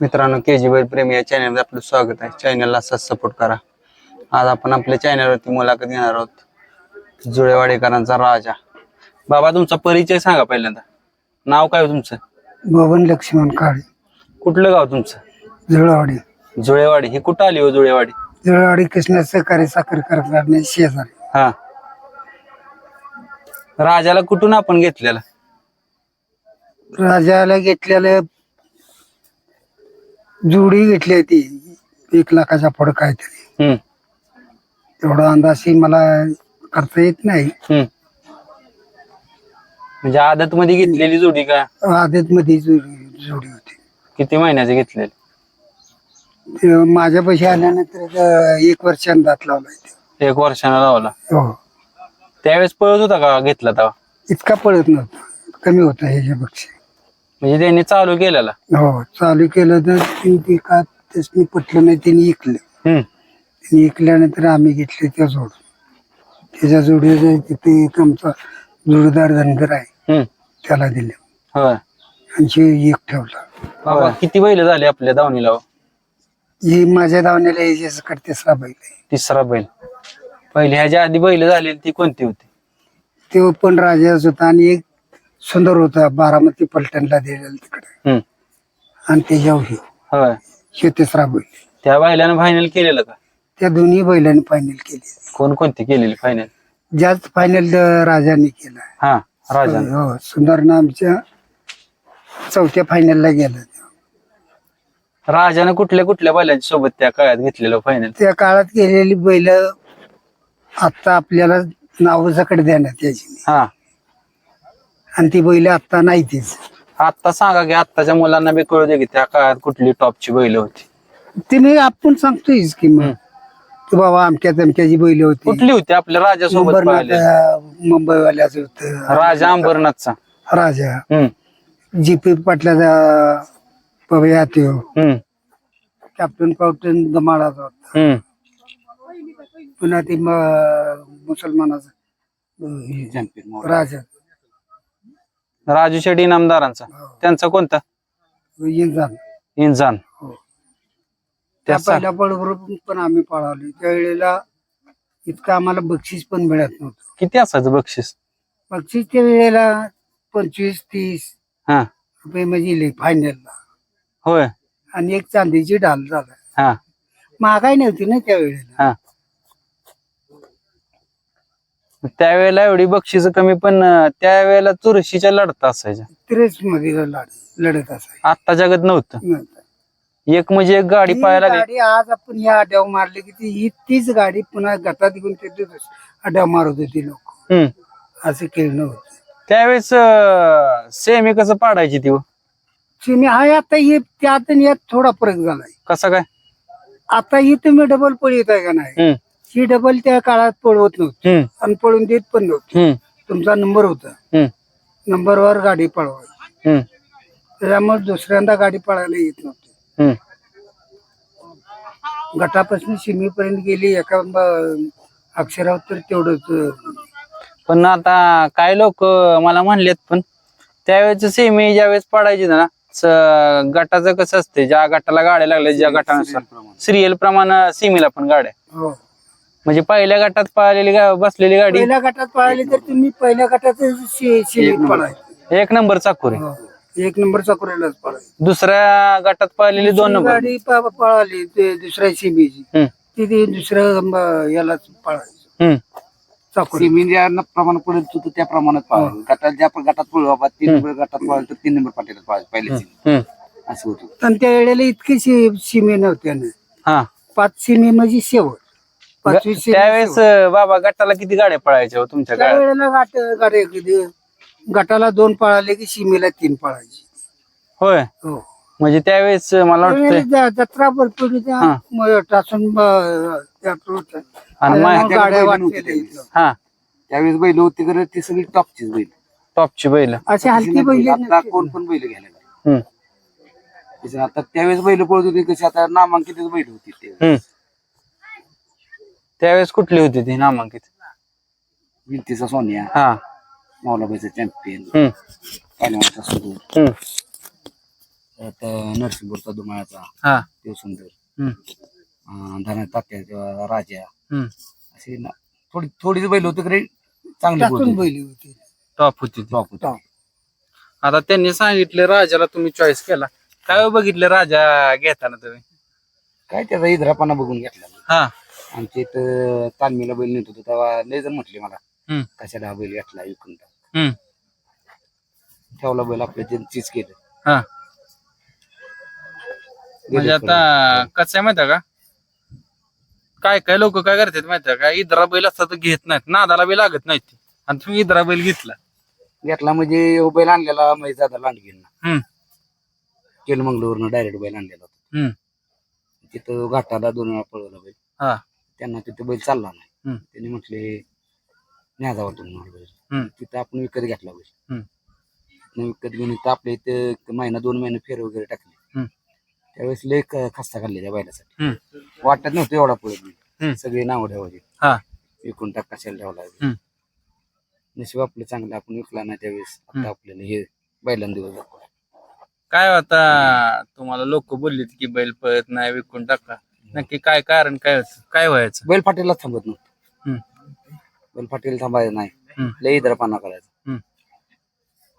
मित्रांनो के जी बैल प्रेमी या चॅनलमध्ये आपलं स्वागत आहे. चॅनलला असाच सपोर्ट करा. आज आपण आपल्या चॅनलवरती मुलाखत घेणार आहोत. जुळेवाडीकरांचा राजा. बाबा तुमचा परिचय सांगा पहिल्यांदा. नाव काय हो तुमचं? बबन लक्ष्मण काळे. कुठलं गाव तुमचं? जुळवाडी. जुळेवाडी. ही कुठं आली हो जुळेवाडी? जुळवाडी कृष्ण सहकारी साखर कारखाने शेजारी. हा. राजाला कुठून आपण घेतलेला? राजाला घेतलेलं जुडी घेतली होती एक लाखाच्या पुढं काहीतरी. हम्म. तेवढा अंदाज मला करता येत नाही. हम्म. म्हणजे आदत मध्ये घेतलेली जोडी का? आदत मध्ये जुडी जुडी होती. किती महिन्याची घेतलेली? ते माझ्या पैसे आल्यानंतर एक- दात लावलाय ते. एक वर्षानं लावला. हो. त्यावेळेस पळत होता का घेतला तेव्हा? इतका पळत नव्हता. कमी होता ह्याच्यापेक्षा. म्हणजे त्यांनी चालू केलेला. हो चालू केलं तर ती ते का त्याच्यानी पटलं नाही त्यांनी ऐकलं हम्म. आणि ऐकल्यानंतर आम्ही घेतले त्या जोड त्याच्या जोडीचा तिथे एक आमचा जोडीदार धनगर आहे हम्म. त्याला दिले. होय. आणि शे एक ठेवला. बाबा किती बैल झाले आपल्या दावणीला हो? ही माझ्या धावण्याला याच्याकडे तिसरा बैल आहे. तिसरा बैल. पहिले ह्याच्या आधी बैल झालेली ती कोणती होती? तो पण राजाच होता आणि एक सुंदर होता. बारामती पलटणला दिलेला तिकडे. हम्म. आणि त्याच्यावर ह्यो होय. ह्यो तिसरा बैल. त्या बैलानं फायनल केलेलं का? त्या दोन्ही बैलांनी फायनल केली. कोण कोणती केलेली फायनल जास्त फायनल राजाने केला. हा राजा हो सुंदरनं आमच्या चौथ्या फायनलला गेला. राजानं कुठल्या कुठल्या बैलांच्या सोबत त्या काळात घेतलेलं फायनल त्या काळात गेलेली बैल आता आपल्याला नावासाठी देण्यात यायची हा. आणि ती बैल आता नाही तीच. आता सांगा की आत्ताच्या मुलांना बी कळू दे की त्या काळात कुठली टॉपची बैल होती. ते मी आपण सांगतोयच की मग. की बाबा अमक्या तमक्याची बैल होती. कुठली होती? आपल्या राजासोबत पाहिले अंबरनाथ मुंबईवाल्याच होत. राजा अंबरनाथचा. राजा. हम्म. जीपी पाटलाचा पवया हम्म. कॅप्टन पावटन गमाळाचा होता. हम्म. पुन्हा ते म- मुसलमानाचा अं, हे, राजा. राजू शेट्टी इनामदारांचा. हो. त्यांचा कोणता? इंजान इंजान हो. त्या त्या पहिल्या बरोबर पण आम्ही पळालो त्यावेळेला इतकं आम्हाला बक्षीस पण मिळत नव्हतं. किती असायचं बक्षीस? बक्षीस त्या वेळेला पंचवीस तीस. हा. रुपये म्हणजे फायनलला होय. आणि एक चांदीची ढाल झाला. हा. महागाई नव्हती ना त्या वेळेला हा त्यावेळेला एवढी बक्षीस कमी पण अं, त्यावेळेला चुरशीच्या लढत असायच्या. त्रेस मध्ये लढ लढत असायची. आता जगत नव्हतं. नंतर. एक म्हणजे एक गाडी ही पाहायला लागली. गाडी आज आपण या अड्यावर मारली की ती ही तीच गाडी पुन्हा गटात घेऊन तिथे अड्या मारत होती लोक. हम्म. असं केलं नव्हतं. त्यावेळेस सेमी कसं पाडायची ती हो? चिनी हाय आता हे त्यात आणि यात थोडा फरक झालाय. कसं काय? आता ही तुम्ही डबल पळीत आहे का नाही? हम्म, ही डबल त्या काळात पळवत नव्हती. हम्म, आणि पळून देत पण नव्हती. हम्म, तुमचा नंबर होता. हम्म, नंबरवर गाडी पळवायची. हम्म, त्याच्यामुळे दुसऱ्यांदा गाडी पळायला येत नव्हती. हम्म. गटापासून सीमेपर्यंत गेली एका ब- अक्षरावर तर तेवढंच. अं, पण आता काय लोक मला म्हणलेत पण त्यावेळेस सेमी ज्यावेळेस पडायची ना स- गटाचं कसं असते ज्या गटाला गाड्या लागल्या ज्या गटानुसार. सिरियल प्रमाणे सीमेला पण गाड्या. हो. म्हणजे पहिल्या गटात पाहिलेली गा- बसलेली गाडी. पहिल्या गटात पळाली तर तुम्ही पहिल्या गटात एक नंबर. चाकुरी हो. एक नंबर चक्रालाच पळायची दुसऱ्या गटात पाहिलेली दोन नंबर. गाडी प- पळाली ते दुसऱ्या सीमेची हम्म, तिथे दुसरं म- यालाच पळायचं. हम्म, चाकोरी. सिमेंट ज्या न- प्रमाणात पडेल तू त्या प्रमाणात पाहायचं गटात ज्या पण गटात पडू बाबा तीन नंबर गटात पळाल तर तीन नंबर पाठीला पाहायचं पहिले हम्म. असं होतं. आणि त्या वेळेला इतकी सी- सीमे नव्हत्या ना हा. पाच सीमे म्हणजे शेवट. त्यावेळेस. बाबा गटाला किती गाड्या पळायच्या हो तुमच्या त्या गाड्या वेळेला गाठ गाडी कधी गटाला दोन पळाले की सीमेला तीन पळायची होय हो म्हणजे त्यावेळेस मला ज- जत्रा भरपूर. हा. मग ब- होतं. आणि गाड्या वाटलेल्या इथं. हा त्यावेळेस बैल होती खरं ती सगळी टॉपचीच बैल टॉपची बैल अशी हलकी बैल आता कोण पण बैल घ्यायला लागले. हम्म, त्याच्या आता त्यावेळेस बैल पळत होती कशी आता नामांकितच बैल होती ते हम्म. त्यावेळेस कुठली होती ती नामांकित? विंतीचा सोन्या. हा. मौलाबाईचा चॅम्पियन हम्म. परत नरसिंहपूरचा दुमाळाचा हा. तो सुंदर. हम्म, अं, धना तात्या राजा. हम्म. असे ना थोडी थोडीच बैल होती तरी चांगली टाकून बैल होती. टॉप होती. ती. टॉप होता. आता त्यांनी सांगितले राजाला तुम्ही चॉईस केला. काय बघितलं राजा घेताना तुम्ही. काय त्याचा इद्रापणा बघून घेतला. हा. आमच्या इथं तालमीला बैल नेत होतो तेव्हा लय जण म्हटले मला कशाला हा बैल घेतला विकून टाक. हम्म, ठेवला बैल आपल्या चीज केलं. हा. म्हणजे आता कसं आहे माहितीये का? काय काय लोक काय करतात माहितीये का? इद्रा बैल असतात तर घेत नाहीत नादाला बी लागत नाहीत ते. आणि तुम्ही इद्रा बैल घेतला. घेतला म्हणजे ह्यो बैल आणलेला म्हणजे दादा लांडगेंना. हम्म, डायरेक्ट बैल आणलेला होता. हम्म, तिथं घाटाला दोन वेळा पळवला बैल. हा. त्यांना तिथं बैल चालला नाही. हम्म, त्यांनी म्हटले न्या जावा तुम्ही मला बैल. तिथं आपण विकत घेतला बैल. हम्म, तिथनं विकत घेऊन इथं आपल्या इथं एक महिना दोन महिने फेर वगैरे टाकले. हम्म, त्यावेळेस लय क- खस्ता काढले त्या बैलासाठी. हम्म, वाटत नव्हतं एवढा हम्म. बैल सगळी नावं ठेवायची. हा. विकून टाक कशाला ठेवला हम्म. नशीब आपलं चांगलं आपण विकला नाही त्यावेळेस. आता आपल्याला हे बैलांना दिवस दाखवा. काय आता तुम्हाला लोक बोलले की बैल पळत नाही विकून टाका. नक्की काय कारण काय होतं? काय व्हायचं? बैल फाटीला थांबत नव्हतं. हम्म, बैल फाटीला थांबायचं नाही. लय इद्रपाना करायचा. हम्म,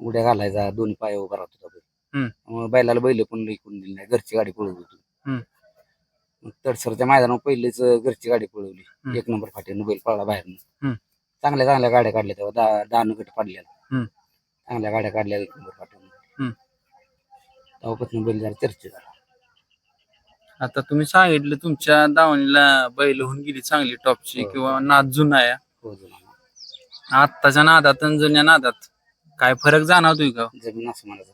उड्या घालायचा दोन्ही पाय उभा राहत होता बैल. हम्म, त्यामुळे बैलाला बैल पण विकून दिली नाही घरची गाडी पळवत होती. हम्म, मग तडसरच्या मैदानावर पहिलेच घरची गाडी पळवली. एक नंबर फाटीनं बैल पळला बाहेर हम्म, चांगल्या चांगल्या गाड्या काढल्या तेव्हा. दहा दहा नगट पाडलेला. हम्म, चांगल्या गाड्या काढल्या एक नंबर फाटीनं हम्म. तेव्हापासून बैल जरा चर्चेत झाला आता तुम्ही सांगितलं तुमच्या दावणीला बैल होऊन गेली चांगली टॉपची हो. किंवा नाद जुना आहे. हो आत्ताच्या नादात आणि जुन्या नादात काय फरक जाणवतोय का? जमीन असं म्हणायचं.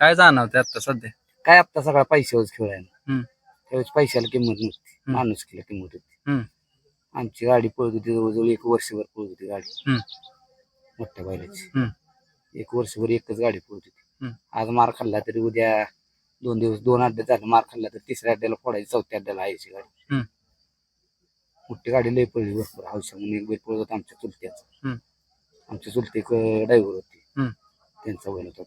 काय जाणवते आता सध्या? काय आता सगळा पैशावरच खेळ आहे हम्म, त्यावेळेस पैशाला किंमत नव्हती. माणूस किंमत होती. आमची गाडी पळत होती जवळजवळ एक वर्षभर पळत होती गाडी. हम्म, मोठ्या बैलाची. एक वर्षभर एकच गाडी पळत होती. हम्म. आज मार खाल्ला तरी उद्या दोन दिवस दोन अड्डे झाले मार खाल्ला तर तिसऱ्या अड्ड्याला फोडायची चौथ्या अड्ड्याला यायची गाडी. हम्म, मोठी गाडी लय पडली भरपूर हौशा म्हणून एक बैल पळत होता आमच्या चुलत्याचा. हम्म, आमच्या चुलते ड्रायव्हर होते. हम्म, त्यांचा बैल होता.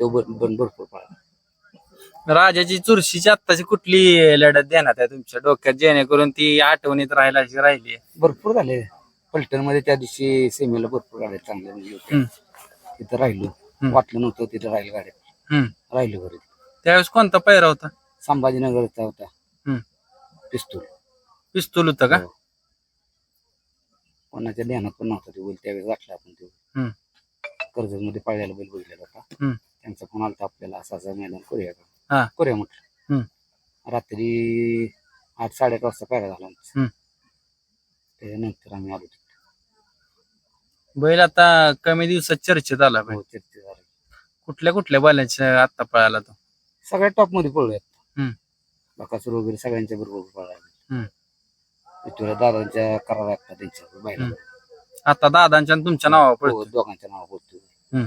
तो. पण भरपूर पळा राजाची चुरशीची आत्ताची कुठली लढत देण्यात आहे तुमच्या डोक्यात? जेणेकरून ती आठवणीत राहायला अशी राहिली. भरपूर झाले. पलटणमध्ये त्या दिवशी सेमीला भरपूर गाड्या चांगल्या म्हणजे होत्या. हम्म, तिथं राहिलो. हम्म. वाटलं नव्हतं तिथं राहिलं गाड्या. हम्म. राहिलो घरी त्यावेळेस कोणता पैरा होता? संभाजीनगरचा होता. हम्म, पिस्तूल. पिस्तूल होता का? हो. कोणाच्या ध्यानात पण नव्हता ते बैल. त्यावेळेस गाठला आपण तो हम्म, कर्जत मध्ये पाळलेला बैल बघितलेला होता. हम्म, त्यांचा फोन आलता आपल्याला असं असं मैदान करूया का? हा, करूया म्हटलं. रात्री आठ साडेआठ वाजता पायरा झाला आमचा. हम्म. त्याच्यानंतर आम्ही आलो. बैल आता कमी दिवसात चर्चेत आला हो पाहिजे चर्चा झाली कुठल्या कुठल्या बैलांच्या आत्ता पळाला तो? सगळ्या टॉपमध्ये पळूयात. हम्म, बकासूर वगैरे सगळ्यांच्या बरोबर पळायला तुला दादांच्या करार लागतात त्यांच्या. आता दादांच्या आणि तुमच्या नावावर हो, पळतो दोघांच्या नाव बोलतो हम्म,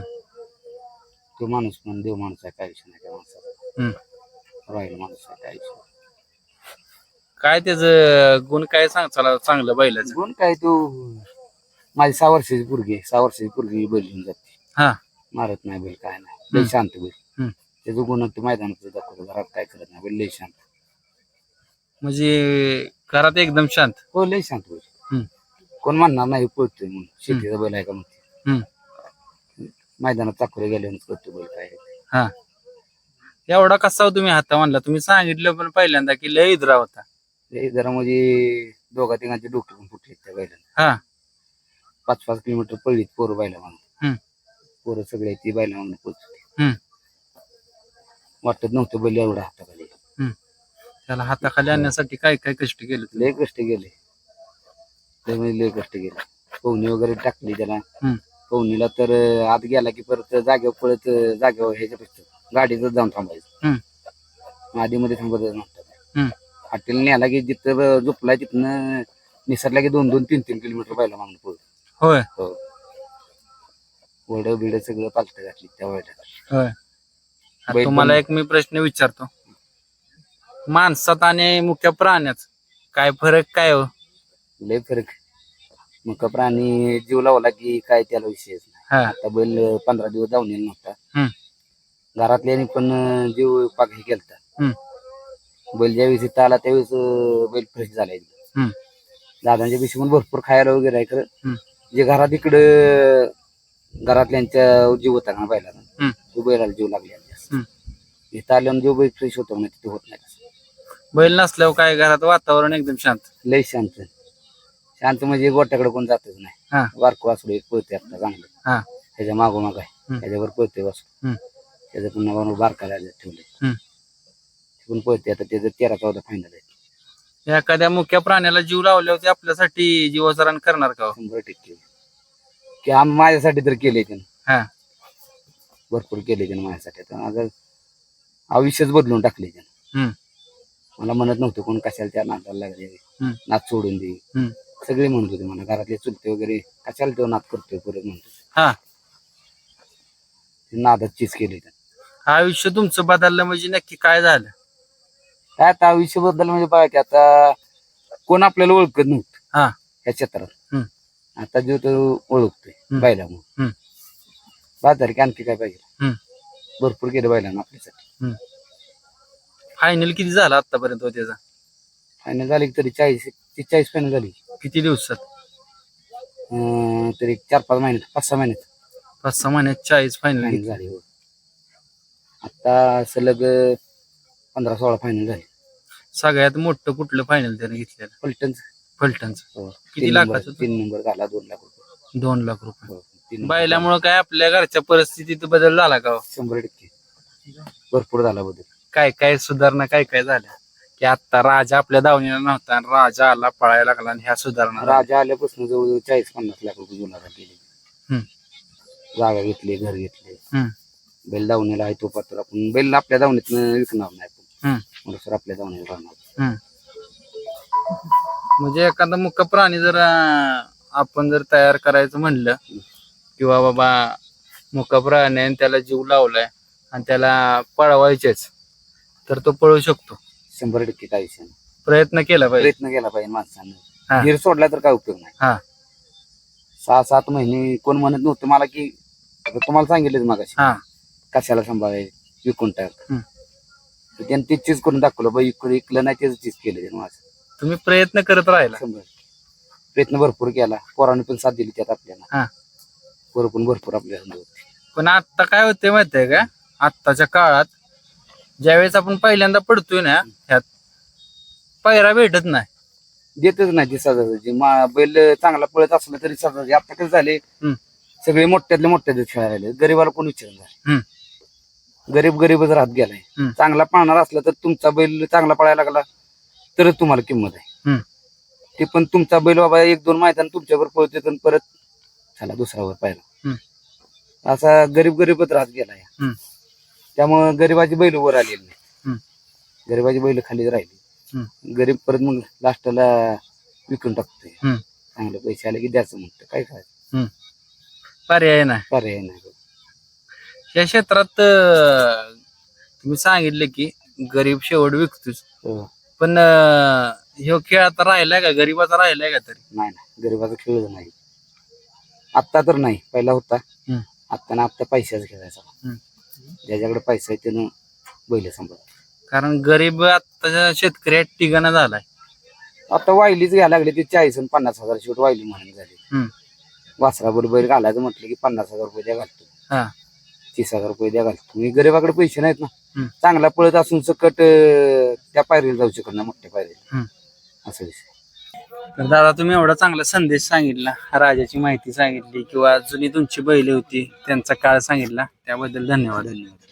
तो माणूस पण देव माणूस आहे काय विषय नाही त्या माणसाचा. राहील माणूस आहे काय विषय नाही. काय त्याच गुण काय सांग चला चांगलं बैलाचं. गुण काय तो माझी सहा वर्षाची पोरगी आहे. सहा वर्षाची पोरगी बैल घेऊन जाते. हा. मारत नाही बैल काय नाही. लय शांत बैल. त्याचं गुण ते मैदानात दाखवतो घरात काय करत नाही बैल लय शांत. म्हणजे घरात एकदम शांत. हो लय शांत बैल कोण म्हणणार नाही पळतोय म्हणून. शेतीचा बैल आहे का म्हणते हम्म, मैदानात चाकरी गेल्यानंच पळतो बैल काय. हा. एवढा कसा तुम्ही हाता म्हणला? तुम्ही सांगितलं पण पहिल्यांदा की लय इद्रा होता. ते जरा म्हणजे दोघा तिघांचे डोके पण फुटले त्या बैलांना. हा. पाच पाच किलोमीटर पळलीत पोरं बैला मागून पोरं सगळे ती बैला मागून पोचते वाटत नव्हतं बैल एवढा हाताखाली. त्याला हाताखाली आणण्यासाठी काय काय कष्ट केले? लय कष्ट गेले लय म्हणजे लय कष्ट गेले पवनी वगैरे टाकली त्याला. पवनीला तर आत गेला की परत जागेवर पळत जागेवर ह्याच्या गाडीतच जाऊन थांबायचं. आधी मध्ये थांबतच नव्हतं. हॉटेल नेला की जिथं झोपला तिथनं निसरला की दोन दोन तीन तीन किलोमीटर बैला मागणं पळत. होय. हो. वड बिड सगळं पालत घातली त्या वड्यात. होय. आता बैल तुम्हाला एक मी प्रश्न विचारतो. माणसात आणि मुख्य प्राण्यात काय फरक काय हो? लय फरक. मग प्राणी जीव लावला की काय त्याला विषयच नाही. हा. आता बैल पंधरा दिवस जाऊन येईल नव्हता हम्म, घरातल्यानी पण जीव पाक हे केलता. हम्म, बैल ज्यावेळेस इथं आला त्यावेळेस अं, बैल फ्रेश झाला एकदम. हम्म, दादांच्या भरपूर खायला वगैरे आहे खरं. हम्म, जे घरात इकडं घरातल्यांच्या जीव होता ना बैलाला तो बैलाला जीव लागला. इथं आल्यानं जो बैल फ्रेश होतो ना तिथे होत नाही. बैल नसल्यावर काय घरात वातावरण एकदम शांत? लय शांत. शांत म्हणजे गोट्याकडे कोण जातच नाही. वारको वासरू एक पळते आता चांगलं. हा. त्याच्या मागोमाग आहे. हम्म. त्याच्यावर पळते वासरू. हम्म, त्याचं पुन्हा बरोबर बारकाला ठेवले हम्म. पण पळते आता. त्याचं तेरा चौदा फायनल आहे एखाद्या मुख्य प्राण्याला जीव लावल्यावर ते आपल्यासाठी जीवाचं रान करणार का हो? शंभर टक्के. की आम माझ्यासाठी तर केले त्यानं हा. भरपूर केले त्यानं माझ्यासाठी. आता माझं आयुष्यच बदलून टाकले त्यानं हम्म, मला म्हणत नव्हतं कोण कशाला त्या नादाला लागले. हम्म, नाच सोडून दे. हम्म. सगळे म्हणत होते मला घरातले चुलते वगैरे कशाला तो नाद करतोय परत म्हणतो हा. नादात चीज केले त्यानं आयुष्य तुमचं बदललं म्हणजे नक्की काय झालं? काय आता आयुष्यबद्दल म्हणजे बघा की आता कोण आपल्याला ओळखत नव्हतं. हा. या क्षेत्रात. हम्म, आता जो तो ओळखतोय. बैलामुळे. बाजार की आणखी काय पाहिजे? भरपूर केलं बैलांना आपल्यासाठी. फायनल किती झाला आतापर्यंत हो त्याचा? फायनल झाली तरी चाळीस ती चाळीस फायनल झाली. किती दिवसात? तरी चार पाच महिन्यात पाच सहा महिन्यात. पाच सहा महिन्यात चाळीस फायनल झाली हो. आता सलग पंधरा सोळा फायनल झाली. सगळ्यात मोठं कुठलं फायनल त्याने घेतलेलं? पलटन फलटणचं. किती लाखाचं होतं? तीन नंबर झाला दोन लाख रुपये. दोन लाख रुपये. हो, तीन नंबर. बायल्यामुळे काय आपल्या घरच्या परिस्थितीत बदल झाला का हो? शंभर टक्के. भरपूर झाला बदल. काय काय सुधारणा काय काय झाल्या? की आता राजा आपल्या दावणीला नव्हता आणि राजा आला पळायला लागला आणि ह्या सुधारणा झाल्या. राजा आल्यापासून जवळजवळ चाळीस पन्नास लाख रुपये जुना केले. हम्म, जागा घेतली घर घेतले. हम्म, बैल दावणीला आहे तो पात्र. आपण बैल आपल्या दावणीत विकणार नाही आपण. हम्म, म्हणून सर आपल्या दावणीला राहणार. हम्म. म्हणजे एखादा मुख्य प्राणी जर अं, आपण जर तयार करायचं म्हणलं किंवा बाबा मुख्य प्राणी आहे आणि त्याला जीव लावलाय आणि त्याला पळवायचेच तर तो पळू शकतो. शंभर टक्के काय विषय नाही. प्रयत्न केला पाहिजे. प्रयत्न केला पाहिजे हा. माणसानं गिर सोडला तर काय उपयोग नाही. हा. सहा सात महिने कोण म्हणत नव्हतं मला की आता तुम्हाला सांगितलं मागाशी. हा. कशाला सांभाळे विकून टाक. हम्म. तर त्यानं तीच चीज करून दाखवलं. बाई इकडे इकलं नाही त्याच चीज केलं त्यानं माझं. तुम्ही प्रयत्न करत राहिला. शंभर. प्रयत्न भरपूर केला. पोराने पण साथ दिली त्यात आपल्याला. हा. पोरं पण भरपूर आपल्याला होती पण आता काय होते माहितीये का? आत्ताच्या काळात ज्यावेळेस आपण पहिल्यांदा पडतोय ना ह्यात पायरा भेटत नाही. देतच नाही ते बैल चांगला पळत असलं तरी सजाची आता कसं झाले. हम्म, सगळे मोठ्यातले मोठ्यातले खेळायला लागले गरीबाला कोण हम्म, गरीब गरीबच राहत गेलाय. हम्म. चांगला पळणार असला तर तुमचा बैल चांगला पळायला लागला. तरच तुम्हाला किंमत आहे. ते पण तुमचा बैल बाबा एक दोन मैदान तुमच्यावर पळतोय तर परत चला दुसऱ्यावर पाहिला. असा गरीब गरीबच राहत हम्म, त्यामुळं गरीबाची बैल वर आलेली नाही. गरीबाची बैल खाली राहिली. गरीब परत मग लास्टला विकून टाकतोय. चांगले पैसे आले की द्यायचं म्हणतं काय काय. पर्याय नाही. पर्याय नाही. या क्षेत्रात तुम्ही सांगितले की गरीब शेवट विकतोच. हो. पण ह्यो खेळ आता राहिलाय का? गरीबाचा राहिलाय का तरी? नाही नाही. गरीबाचा खेळ नाही. आत्ता तर नाही. पहिला होता. हम्म, आत्ता ना आत्ता पैशाचा खेळायचा हम्म. ज्याच्याकडे पैसा आहे त्यानं बैल सांभाळ कारण गरीब आत्ताच्या शेतकऱ्यात ठिकाणा झालाय. आता वायलीच घ्यायला लागले ते चाळीस आणि पन्नास हजार शेवट वायली म्हणून झाली. हम्म, वासराबर बैल घालायचं म्हटलं की पन्नास हजार रुपये द्या घालतो. हा. तीस हजार रुपये द्या घालतो मी गरीबाकडे पैसे नाहीत ना. चांगला पळत असून सकट त्या पायरीला जाऊ शकत ना मोठ्या पायरीला. असा विषय. तर दादा तुम्ही एवढा चांगला संदेश सांगितला राजाची माहिती सांगितली किंवा जुनी तुमची बैल होती त्यांचा काळ सांगितला त्याबद्दल धन्यवाद. धन्यवाद.